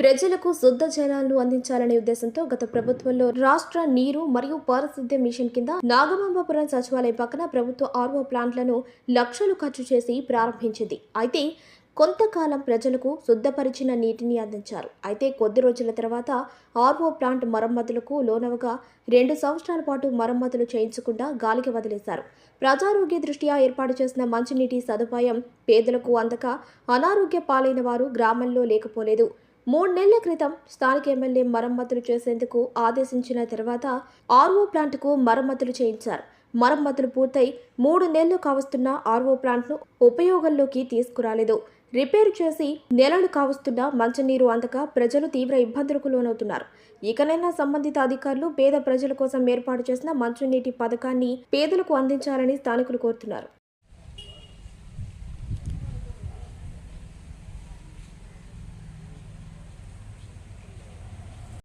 ప్రజలకు శుద్ధ జలాలను అందించాలనే ఉద్దేశంతో గత ప్రభుత్వంలో రాష్ట్ర నీరు మరియు పారిశుద్ధ్య మిషన్ కింద నాగమాంబాపురం సచివాలయం పక్కన ప్రభుత్వ ఆర్వో ప్లాంట్లను లక్షలు ఖర్చు చేసి ప్రారంభించింది. అయితే కొంతకాలం ప్రజలకు శుద్ధపరిచిన నీటిని అందించారు. అయితే కొద్ది రోజుల తర్వాత ఆర్ఓ ప్లాంట్ మరమ్మతులకు లోనవగా రెండు సంవత్సరాల పాటు మరమ్మతులు చేయించకుండా గాలికి వదిలేశారు. ప్రజారోగ్య దృష్ట్యా ఏర్పాటు చేసిన మంచినీటి సదుపాయం పేదలకు అందక అనారోగ్య పాలైన వారు గ్రామంలో లేకపోలేదు. మూడు నెలల క్రితం స్థానిక ఎమ్మెల్యే మరమ్మతులు చేసేందుకు ఆదేశించిన తర్వాత ఆర్ఓ ప్లాంట్కు మరమ్మతులు చేయించారు. మరమ్మతులు పూర్తయి మూడు నెలలు కావస్తున్న ఆర్ఓ ప్లాంట్ను ఉపయోగంలోకి తీసుకురాలేదు. రిపేర్ చేసి నెలలు కావస్తున్న మంచినీరు అందక ప్రజలు తీవ్ర ఇబ్బందులకు లోనవుతున్నారు. ఇకనైనా సంబంధిత అధికారులు పేద ప్రజల కోసం ఏర్పాటు చేసిన మంచినీటి పథకాన్ని పేదలకు అందించాలని స్థానికులు కోరుతున్నారు.